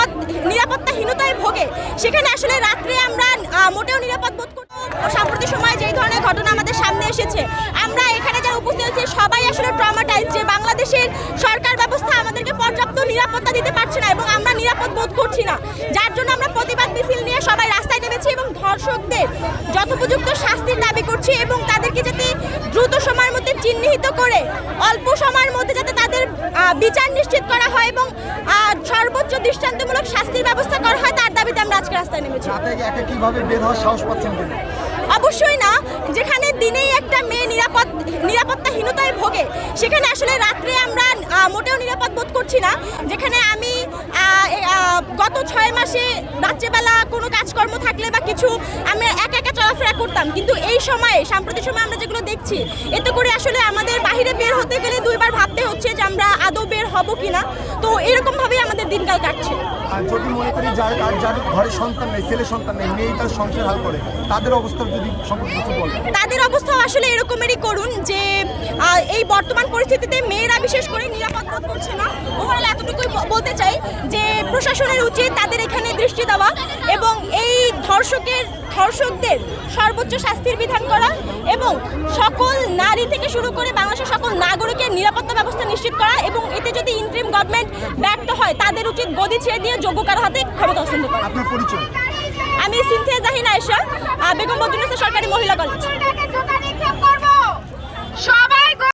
নিরাপদ, নিরাপত্তাহীনতায় ভোগে সেখানে আসলে রাত্রে আমরা মোটেও নিরাপদ বোধ করি না। সাম্প্রতিক সময়ে যেই ধরনের ঘটনা আমাদের সামনে এসেছে, আমরা এখানে যারা উপস্থিত আছি সবাই আসলে ট্রমাটাইজ যে বাংলাদেশের সরকার ব্যবস্থা আমাদেরকে পর্যাপ্ত নিরাপত্তা দিতে পারছে না এবং আমরা নিরাপদ বোধ করছি না যার জন্য আমরা প্রতিবাদ মিছিল নিয়ে সবাই রাস্তায় নেমেছি এবং ধর্ষকদের যথোপযুক্ত শাস্তির দাবি করছি এবং তাদেরকে চিহ্নিত করে অল্প সময়ের মধ্যে যাতে তাদের বিচার নিশ্চিত করা হয় এবং সর্বোচ্চ দৃষ্টান্তমূলক শাস্তির ব্যবস্থা করা হয় তার দাবিতে আমরা আজকে রাস্তায় নেমেছি। কীভাবে বের হওয়ার সাহস পাচ্ছেন অবশ্যই না যেখানে দিনেই একটা মেয়ে নিরাপদ নিরাপত্তাহীনতায় ভোগে সেখানে আসলে রাত্রে আমরা মোটেও নিরাপদ বোধ করছি না। যেখানে আমি গত ছয় মাসে রাত্রেবেলা কোনো কাজকর্ম থাকলে বা কিছু আমি একা একা চলাফেরা করতাম কিন্তু এই সময়ে সাম্প্রতিক সময় আমরা যেগুলো দেখছি এতে করে আসলে আমাদের বাইরে বের হতে গেলে দুইবার ভাবতে হচ্ছে যে আমরা আদৌ বের হব কিনা। তো এরকমভাবেই আমাদের দিনকাল কাটছে। আর যদি মনে করি যার আর যার ঘরে সন্তান নেই ছেলে সন্তান নেই মেয়ে তার সংসার হাল করে তাদের অবস্থা যদি তাদের অবস্থাও আসলে এরকমেরই করুন যে এই বর্তমান পরিস্থিতিতে মেয়েরা বিশেষ করে নিরাপদ বোধ করছে না। ওভারঅল এতটুকুই বলতে চাই যে প্রশাসনের উচিত তাদের এখানে দৃষ্টি দেওয়া এবং এই ধর্ষকের ধর্ষকদের সর্বোচ্চ শাস্তির বিধান করা এবং সকল নারী থেকে শুরু করে বাংলাদেশের সকল নাগরিকের নিরাপত্তা ব্যবস্থা নিশ্চিত করা এবং এতে যদি ইন্ট্রিম গভর্নমেন্ট ব্যর্থ হয় তাদের উচিত গদি ছেড়ে দিয়ে যোগ্য কারও হাতে ক্ষমতা হস্তান্তর করা। আপনার পরিচয়? আমি সিনথিয়া জাহিন আয়েশা বেগম বদরুন্নেসা সরকারি মহিলা কলেজ।